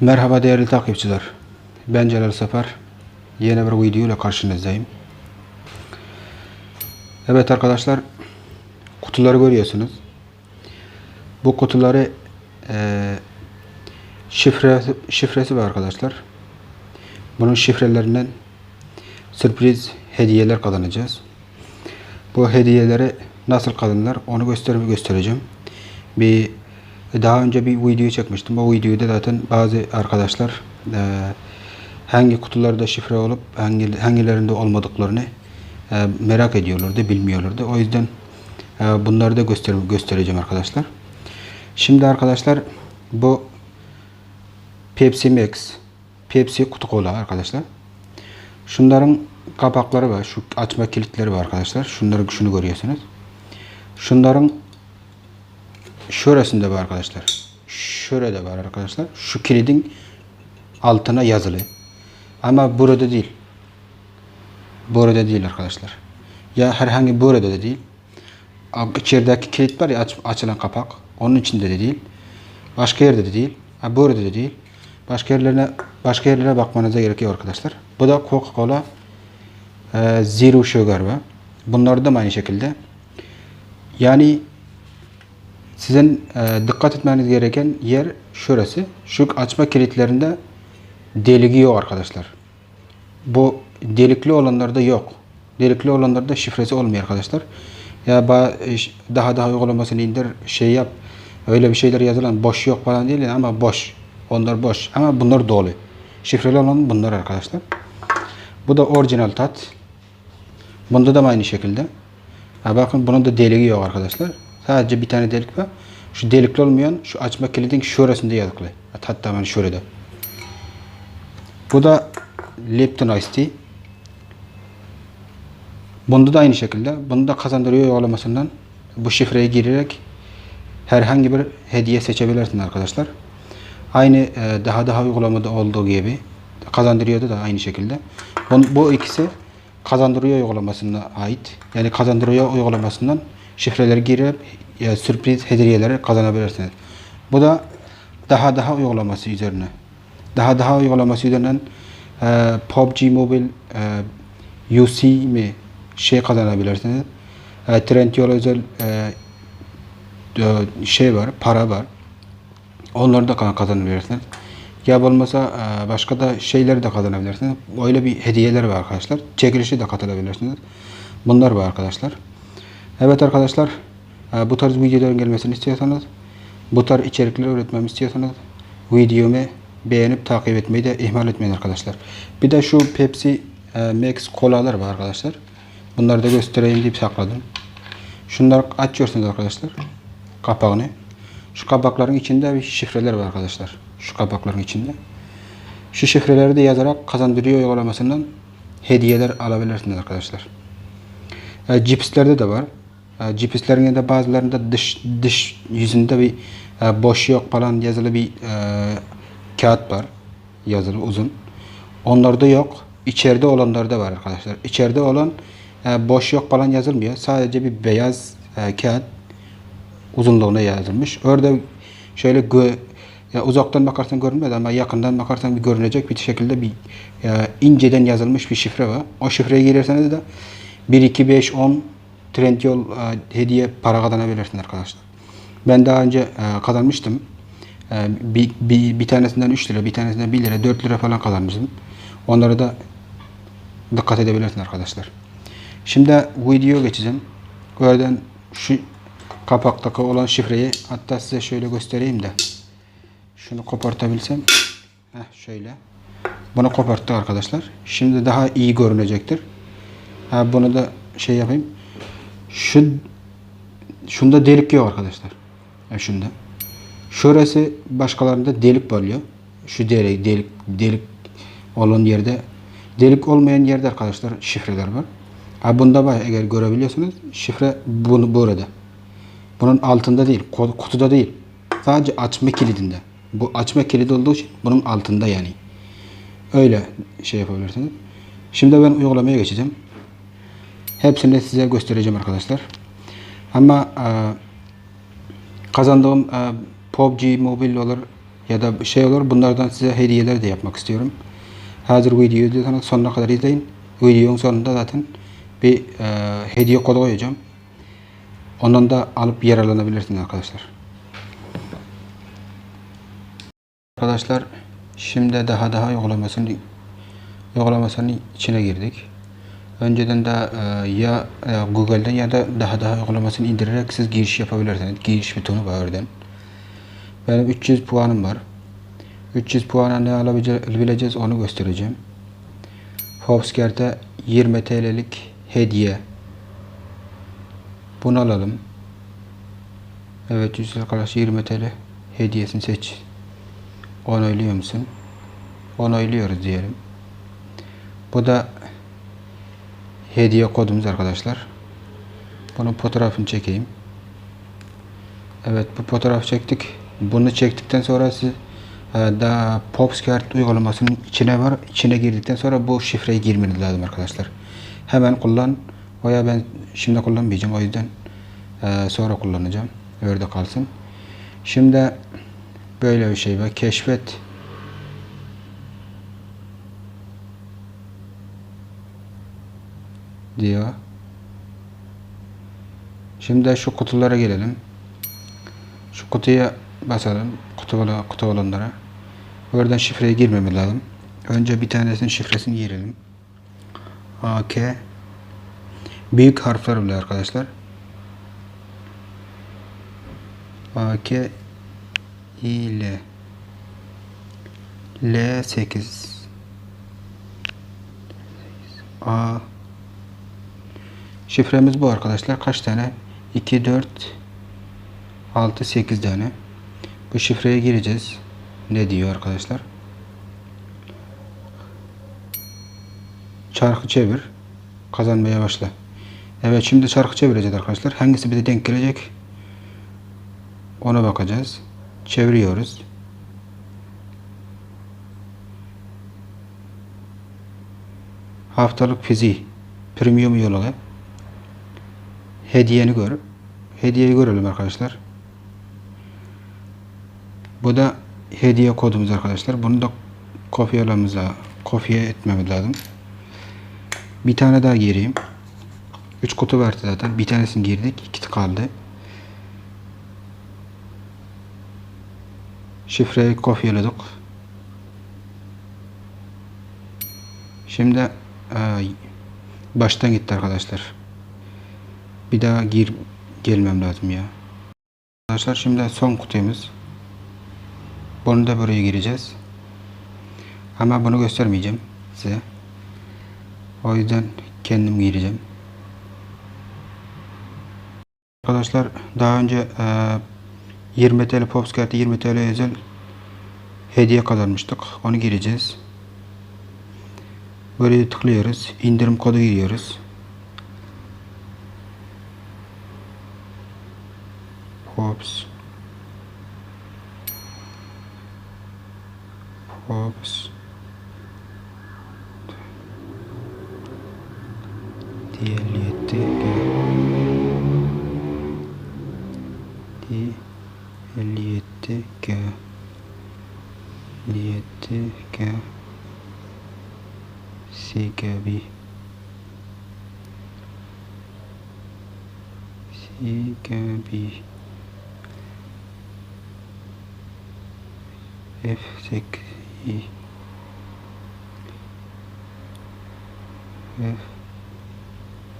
Merhaba değerli takipçiler. Ben Celal Sefer. Yeni bir video ile karşınızdayım. Evet arkadaşlar, kutuları görüyorsunuz. Bu kutuları eee şifresi, şifresi var arkadaşlar. Bunun şifrelerinden sürpriz hediyeler kazanacağız. Bu hediyeleri nasıl kazanılır onu göster göstereceğim. Bir daha önce bir video çekmiştim. O videoda zaten bazı arkadaşlar eee, hangi kutularda şifre olup hangi hangilerinde olmadıklarını eee, merak ediyorlardı, bilmiyorlardı. O yüzden eee, bunları da göster göstereceğim arkadaşlar. Şimdi arkadaşlar bu Pepsi Max, Pepsi kutu kola arkadaşlar. Şunların kapakları var. Şu açma kilitleri var arkadaşlar. Şunları şunu görüyorsunuz. Şunların şurasında var arkadaşlar. Şurada var arkadaşlar. Şu kilidin altına yazılı. Ama burada değil. Burada değil arkadaşlar. Ya herhangi burada da değil. İçerideki kilit var ya aç- açılan kapak. Onun içinde de değil. Başka yerde de değil. Ha, burada da değil. Başka yerlerine başka yerlere bakmanıza gerekiyor arkadaşlar. Bu da Coca-Cola e, Zero Sugar var. Bunlar da aynı şekilde. Yani sizin e, dikkat etmeniz gereken yer şurası. Şu açma kilitlerinde deligi yok arkadaşlar. Bu delikli olanlarda yok. Delikli olanlarda şifresi olmuyor arkadaşlar. Ya daha daha uygulamasını indir, şey yap. Öyle bir şeyler yazılan boş yok falan değil ama boş. Onlar boş ama bunlar dolu. Şifreli olan bunlar arkadaşlar. Bu da orijinal tat. Bunda da aynı şekilde. Ha bakın bunun da deliği yok arkadaşlar. Sadece bir tane delik var. Şu delikli olmayan şu açma kilidin şurasında yazıklı. Hatta hemen şurada. Bu da Lipton Ice Tea. Bunda da aynı şekilde. Bunu da kazandırıyor uygulamasından bu şifreyi girerek herhangi bir hediye seçebilirsiniz arkadaşlar. Aynı e, daha daha uygulamada olduğu gibi kazandırıyordu da aynı şekilde. Bu, bu ikisi kazandırıyor uygulamasına ait. Yani kazandırıyor uygulamasından şifreleri girip e, sürpriz hediyeleri kazanabilirsiniz. Bu da daha daha uygulaması üzerine. Daha daha uygulaması üzerinden e, PUBG Mobile e, UC mi şey kazanabilirsiniz. E, Trendyol özel e, şey var, para var. Onları da kazanabilirsiniz. Ya olmasa e, başka da şeyleri de kazanabilirsiniz. Öyle bir hediyeler var arkadaşlar. Çekilişi de katılabilirsiniz. Bunlar var arkadaşlar. Evet arkadaşlar e, bu tarz videoların gelmesini istiyorsanız bu tarz içerikleri üretmemi istiyorsanız videomu beğenip takip etmeyi de ihmal etmeyin arkadaşlar. Bir de şu Pepsi e, Max kolalar var arkadaşlar. Bunları da göstereyim deyip sakladım. Şunları açıyorsunuz arkadaşlar. Kapağını. Şu kapakların içinde bir şifreler var arkadaşlar. Şu kapakların içinde. Şu şifreleri de yazarak kazandırıyor uygulamasından hediyeler alabilirsiniz arkadaşlar. E, cipslerde de var. E, cipslerin de bazılarında dış dış yüzünde bir e, boş yok falan yazılı bir e, kağıt var. Yazılı uzun. Onlarda yok. İçeride olanlarda var arkadaşlar. İçeride olan e, boş yok falan yazılmıyor. Sadece bir beyaz e, kağıt uzunluğuna yazılmış. Orada şöyle gö ya uzaktan bakarsan görünmez ama yakından bakarsan bir görünecek bir şekilde bir e, inceden yazılmış bir şifre var. O şifreye girerseniz de 1, 2, 5, 10 Trendyol e, hediye para kazanabilirsiniz arkadaşlar. Ben daha önce e, kazanmıştım. E, bir, bir, bir tanesinden 3 lira, bir tanesinden 1 lira, 4 lira falan kazanmıştım. Onları da dikkat edebilirsiniz arkadaşlar. Şimdi video geçeceğim. Oradan şu kapaktaki olan şifreyi hatta size şöyle göstereyim de şunu kopartabilsem Heh, şöyle bunu koparttık arkadaşlar şimdi daha iyi görünecektir ha, bunu da şey yapayım şu şunda delik yok arkadaşlar ha, şunda şurası başkalarında delik oluyor şu delik delik delik olan yerde delik olmayan yerde arkadaşlar şifreler var ha, bunda var eğer görebiliyorsunuz şifre bunu burada bunun altında değil, kutuda değil. Sadece açma kilidinde. Bu açma kilidi olduğu için bunun altında yani. Öyle şey yapabilirsiniz. Şimdi ben uygulamaya geçeceğim. Hepsini size göstereceğim arkadaşlar. Ama e, kazandığım e, PUBG Mobile olur, ya da şey olur bunlardan size hediyeler de yapmak istiyorum. Hazır videoyu diyorsanız sonuna kadar izleyin. Videonun sonunda zaten bir e, hediye kodu koyacağım. Ondan da alıp yararlanabilirsiniz arkadaşlar. Arkadaşlar şimdi daha daha uygulamasını uygulamasının içine girdik. Önceden de e, ya e, Google'den ya da daha daha uygulamasını indirerek siz giriş yapabilirsiniz. Giriş butonu var oradan. Benim 300 puanım var. 300 puana ne alabileceğiz onu göstereceğim. Hopskert'e 20 TL'lik hediye. Bunu alalım. Evet güzel arkadaş 20 TL hediyesini seç. Onaylıyor musun? Onaylıyoruz diyelim. Bu da hediye kodumuz arkadaşlar. Bunun fotoğrafını çekeyim. Evet bu fotoğraf çektik. Bunu çektikten sonra siz e, daha Popscart uygulamasının içine var. İçine girdikten sonra bu şifreyi girmeniz lazım arkadaşlar. Hemen kullan. Veya ben şimdi kullanmayacağım. O yüzden e, sonra kullanacağım. Öyle kalsın. Şimdi böyle bir şey var. Keşfet diyor. Şimdi şu kutulara gelelim. Şu kutuya basalım. Kutu, kutu olanlara. Oradan şifreye girmemiz lazım. Önce bir tanesinin şifresini girelim. AK Büyük harfler bile arkadaşlar. AK ile L8 A Şifremiz bu arkadaşlar. Kaç tane? 2, 4, 6, 8 tane. Bu şifreye gireceğiz. Ne diyor arkadaşlar? Çarkı çevir. Kazanmaya başla. Evet şimdi çarkı çevireceğiz arkadaşlar. Hangisi bize denk gelecek? Ona bakacağız. Çeviriyoruz. Haftalık fiziği. Premium yolu. Hediyeni gör. Hediyeyi görelim arkadaşlar. Bu da hediye kodumuz arkadaşlar. Bunu da kopyalamamıza kopya etmemiz lazım. Bir tane daha gireyim. 3 kutu verdi zaten. Bir tanesini girdik. 2 kaldı. Şifreyi kopyaladık. Şimdi e, baştan gitti arkadaşlar. Bir daha gir gelmem lazım ya. Arkadaşlar şimdi son kutumuz. Bunu da buraya gireceğiz. Ama bunu göstermeyeceğim size. O yüzden kendim gireceğim. Arkadaşlar daha önce e, 20 TL Popscart'ı 20 TL özel hediye kazanmıştık. Onu gireceğiz. Buraya tıklıyoruz. İndirim kodu giriyoruz. props props DLT DLT DLT c'est F8 F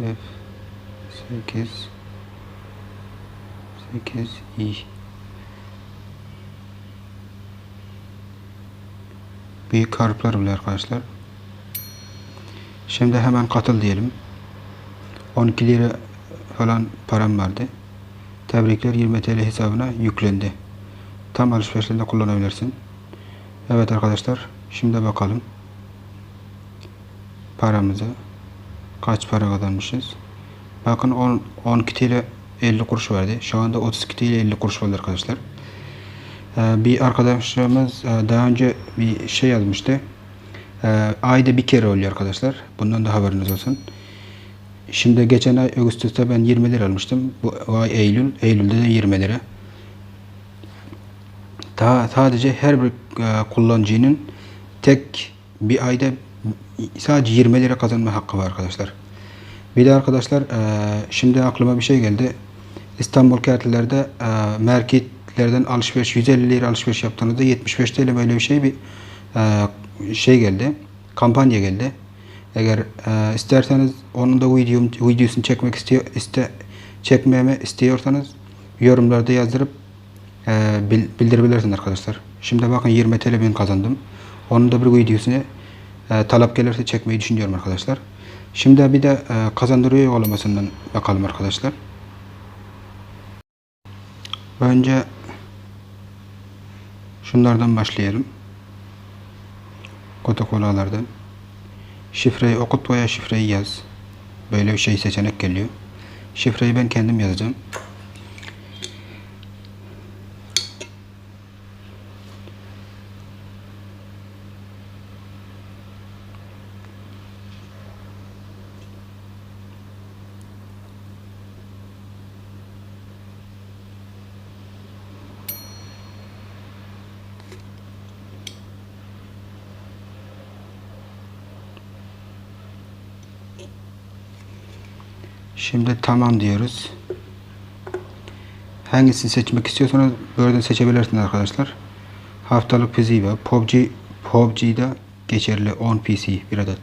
F8 8 i Büyük harfler bile arkadaşlar. Şimdi hemen katıl diyelim. 12 lira falan param vardı. Tebrikler 20 TL hesabına yüklendi. Tam alışverişlerinde kullanabilirsin. Evet arkadaşlar. Şimdi bakalım. Paramızı. Kaç para kazanmışız. Bakın 10, 10 kitiyle 50 kuruş verdi. Şu anda 30 kitiyle 50 kuruş oldu arkadaşlar. Ee, bir arkadaşımız e, daha önce bir şey yazmıştı. Ee, ayda bir kere oluyor arkadaşlar. Bundan da haberiniz olsun. Şimdi geçen ay Ağustos'ta ben 20 lira almıştım. Bu ay Eylül. Eylül'de de 20 lira. Daha sadece her bir e, kullanıcının tek bir ayda sadece 20 lira kazanma hakkı var arkadaşlar. Bir de arkadaşlar e, şimdi aklıma bir şey geldi. İstanbul kartlerde e, marketlerden alışveriş 150 lira alışveriş yaptığınızda 75 TL böyle bir şey bir şey geldi. Kampanya geldi. Eğer isterseniz onun da videom, videosunu çekmek istiyor iste çekmemi istiyorsanız yorumlarda yazdırıp bildirebilirsiniz arkadaşlar. Şimdi bakın 20 TL ben kazandım. Onun da bir videosunu e, talep gelirse çekmeyi düşünüyorum arkadaşlar. Şimdi bir de e, kazandırıyor uygulamasından bakalım arkadaşlar. Önce şunlardan başlayalım. Protokolalardan. Şifreyi okut veya şifreyi yaz. Böyle bir şey seçenek geliyor. Şifreyi ben kendim yazacağım. Şimdi tamam diyoruz. Hangisini seçmek istiyorsanız buradan seçebilirsiniz arkadaşlar. Haftalık Piziva, PUBG, PUBG'de geçerli 10 PC bir adet.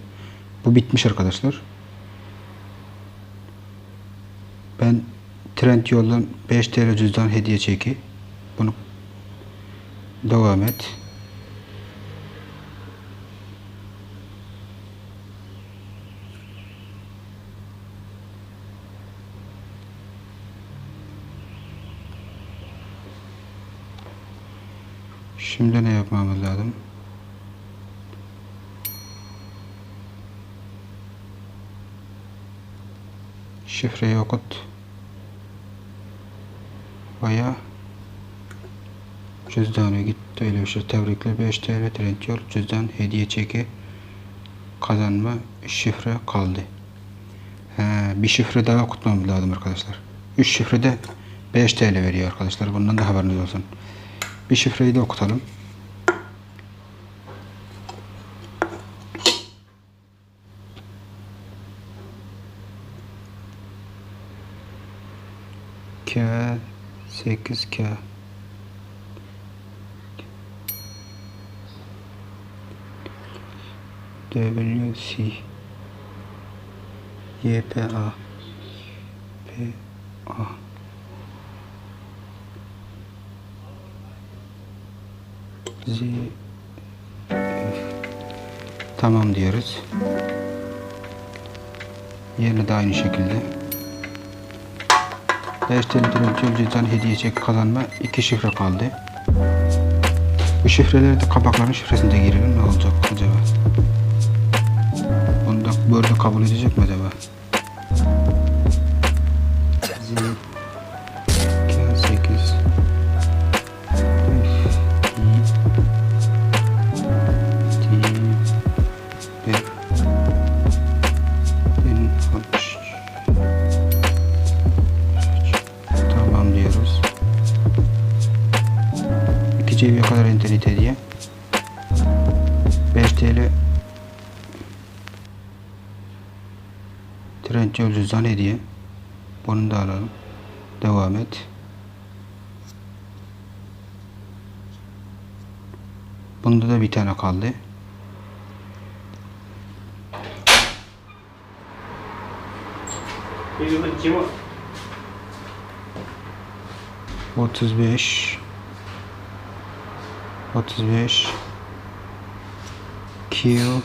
Bu bitmiş arkadaşlar. Ben Trend yoldan 5 TL cüzdan hediye çeki. Bunu devam et. Şimdi ne yapmamız lazım? Şifreyi okut. Veya cüzdanı gitti öyle bir şey. Tebrikler 5 TL trend yol cüzdan hediye çeki kazanma şifre kaldı. He, bir şifre daha okutmamız lazım arkadaşlar. 3 şifrede 5 TL veriyor arkadaşlar. Bundan da haberiniz olsun. Bir şifreyi de okutalım. K 8 K. W C Y P A. P A Z Tamam diyoruz. Yerine de aynı şekilde. 5 TL cüzdan hediye çek kazanma 2 şifre kaldı. Bu şifreleri de kapakların şifresini de girelim ne olacak acaba? Bunu da böyle kabul edecek mi acaba? İnternet hediye. 5 TL Trendyol cüzdan hediye. Bunu da alalım. Devam et. Bunda da bir tane kaldı. Bu kim o? 35 35 Q.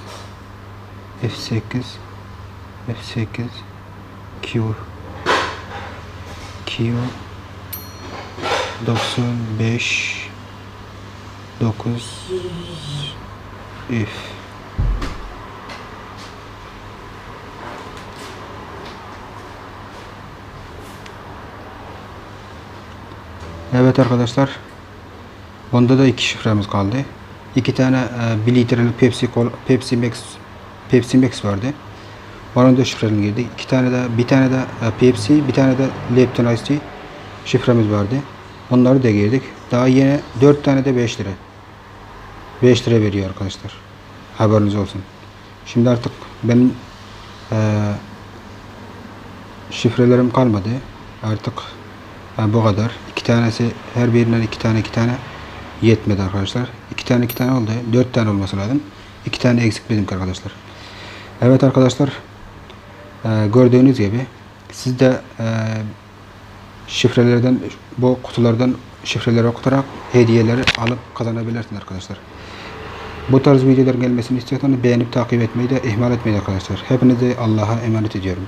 F8 F8 Q. Q. 95 9 F. Evet arkadaşlar. Bunda da iki şifremiz kaldı. İki tane e, 1 litrelik Pepsi, Pepsi Max Pepsi Max vardı. Onun da şifrelerini girdik. İki tane de bir tane de e, Pepsi, bir tane de Lipton Ice Tea şifremiz vardı. Onları da girdik. Daha yeni 4 tane de 5 lira. 5 lira veriyor arkadaşlar. Haberiniz olsun. Şimdi artık benim eee şifrelerim kalmadı. Artık ha, bu kadar. İki tanesi her birinden iki tane iki tane yetmedi arkadaşlar. İki tane iki tane oldu. Dört tane olması lazım. İki tane eksik benimki arkadaşlar. Evet arkadaşlar. eee, gördüğünüz gibi siz de eee şifrelerden bu kutulardan şifreleri okutarak hediyeleri alıp kazanabilirsiniz arkadaşlar. Bu tarz videolar gelmesini istiyorsanız beğenip takip etmeyi de ihmal etmeyin arkadaşlar. Hepinizi Allah'a emanet ediyorum.